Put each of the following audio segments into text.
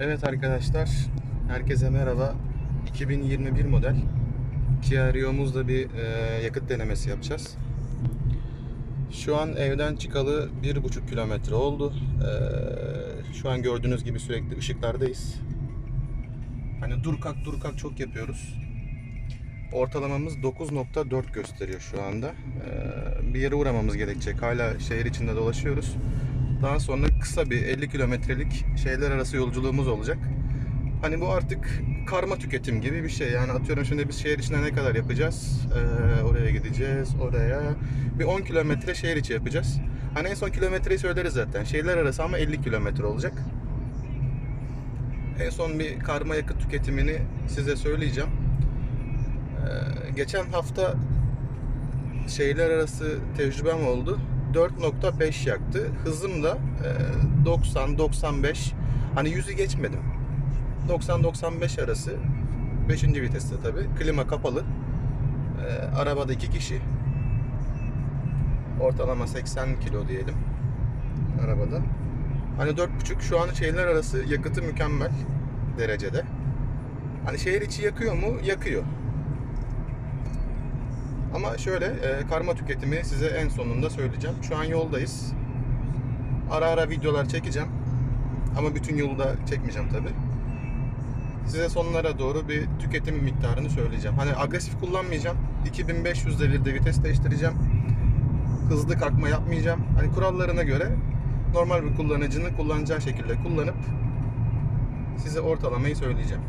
Evet arkadaşlar, herkese merhaba. 2021 model Kia Rio'muzda bir e, yakıt denemesi yapacağız. Şu an evden çıkalı 1,5 kilometre oldu. E, şu an gördüğünüz gibi sürekli ışıklardayız. Hani dur kalk dur kalk çok yapıyoruz. Ortalamamız 9.4 gösteriyor şu anda. E, bir yere uğramamız gerekecek. Hala şehir içinde dolaşıyoruz. Daha sonra kısa bir 50 kilometrelik şehirler arası yolculuğumuz olacak. Hani bu artık karma tüketim gibi bir şey. Yani atıyorum şimdi biz şehir içinde ne kadar yapacağız? Ee, oraya gideceğiz, oraya. Bir 10 kilometre şehir içi yapacağız. Hani en son kilometreyi söyleriz zaten. Şehirler arası ama 50 kilometre olacak. En son bir karma yakıt tüketimini size söyleyeceğim. Ee, geçen hafta şehirler arası tecrübem oldu. 4.5 yaktı. Hızım da 90-95. Hani 100'ü geçmedim. 90-95 arası. 5. viteste tabi. Klima kapalı. Ee, arabada iki kişi. Ortalama 80 kilo diyelim. Arabada. Hani 4.5 şu an şehirler arası yakıtı mükemmel derecede. Hani şehir içi yakıyor mu? Yakıyor. Ama şöyle e, karma tüketimi size en sonunda söyleyeceğim. Şu an yoldayız. Ara ara videolar çekeceğim. Ama bütün yolu da çekmeyeceğim tabi. Size sonlara doğru bir tüketim miktarını söyleyeceğim. Hani agresif kullanmayacağım. 2500 devirde vites değiştireceğim. Hızlı kalkma yapmayacağım. Hani kurallarına göre normal bir kullanıcının kullanacağı şekilde kullanıp size ortalamayı söyleyeceğim.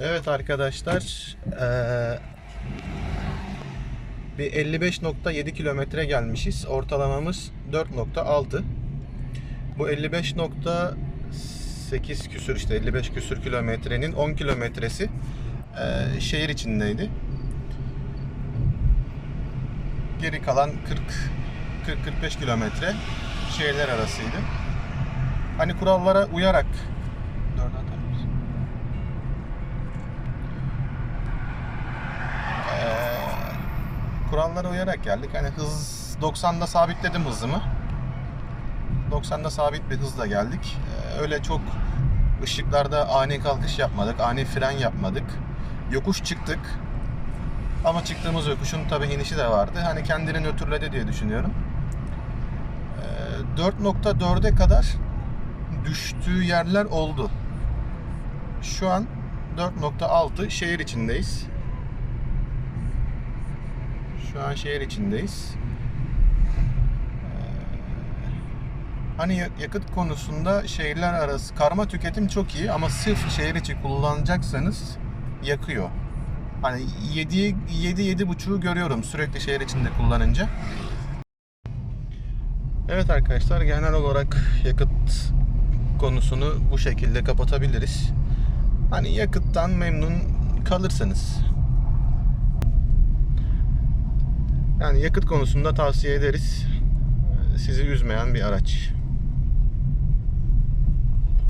Evet arkadaşlar eee, bir 55.7 kilometre gelmişiz. Ortalamamız 4.6. Bu 55.8 küsür işte 55 küsür kilometrenin 10 kilometresi eee, şehir içindeydi. Geri kalan 40 40-45 kilometre şehirler arasıydı. Hani kurallara uyarak kurallara uyarak geldik. Hani hız 90'da sabitledim hızımı. 90'da sabit bir hızla geldik. Ee, öyle çok ışıklarda ani kalkış yapmadık, ani fren yapmadık. Yokuş çıktık. Ama çıktığımız yokuşun tabi inişi de vardı. Hani kendini nötrledi diye düşünüyorum. Ee, 4.4'e kadar düştüğü yerler oldu. Şu an 4.6 şehir içindeyiz. Şu an şehir içindeyiz. Ee, Hani ya- yakıt konusunda şehirler arası karma tüketim çok iyi ama sırf şehir içi kullanacaksanız yakıyor. Hani 7 7 7.5'u görüyorum sürekli şehir içinde kullanınca. Evet arkadaşlar genel olarak yakıt konusunu bu şekilde kapatabiliriz. Hani yakıttan memnun kalırsanız. Yani yakıt konusunda tavsiye ederiz. Sizi üzmeyen bir araç.